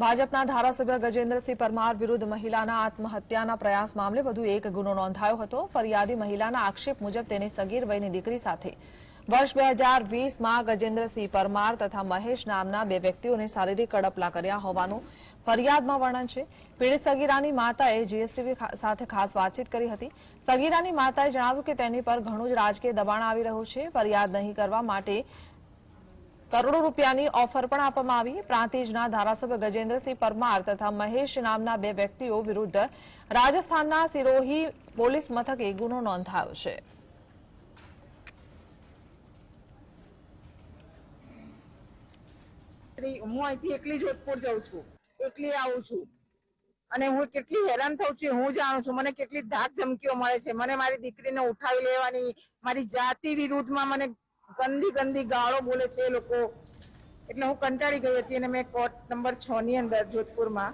ભાજપના ધારાસભ્ય ગજેન્દ્રસિંહ પરમાર વિરુદ્ધ મહિલાના આત્મહત્યાના પ્રયાસ મામલે વધુ એક ગુનો નોંધાયો હતો. ફરિયાદી મહિલાના આક્ષેપ મુજબ તેની સગીર વયની દીકરી સાથે. વર્ષ બે હજાર ગજેન્દ્રસિંહ પરમાર તથા મહેશ નામના બે વ્યક્તિઓને શારીરિક કડપલા કર્યા હોવાનું ફરિયાદમાં વર્ણન છે. પીડિત સગીરાની માતાએ જીએસટીવી સાથે ખાસ વાતચીત કરી હતી. સગીરાની માતાએ જણાવ્યું કે તેની પર ઘણું જ રાજકીય દબાણ આવી રહ્યું છે. ફરિયાદ નહીં કરવા માટે કરોડો રૂપિયાની ઓફર પણ આપવામાં આવી. પ્રાંતિજના ધારાસભ્ય ગજેન્દ્રસિંહ પરમાર તથા મહેશ નામના બે વ્યક્તિઓ વિરુદ્ધ રાજસ્થાનના સિરોહી પોલીસ મથકે ગુનો નોંધાયો છે. હું અહીંથી એકલી જોધપુર જાઉં છું. એકલી આવું છું. અને હું કેટલી હેરાન થઉં છું હું જાણું છું. મને કેટલી ધાક ધમકીઓ મળે છે. મને મારી દીકરીને ઉઠાવી લેવાની, મારી જાતિ વિરુદ્ધમાં મને ગંદી ગંદી ગાળો બોલે છે એ લોકો. એટલે હું કંટાળી ગઈ હતી અને મેં કોર્ટ નંબર છ ની અંદર જોધપુરમાં.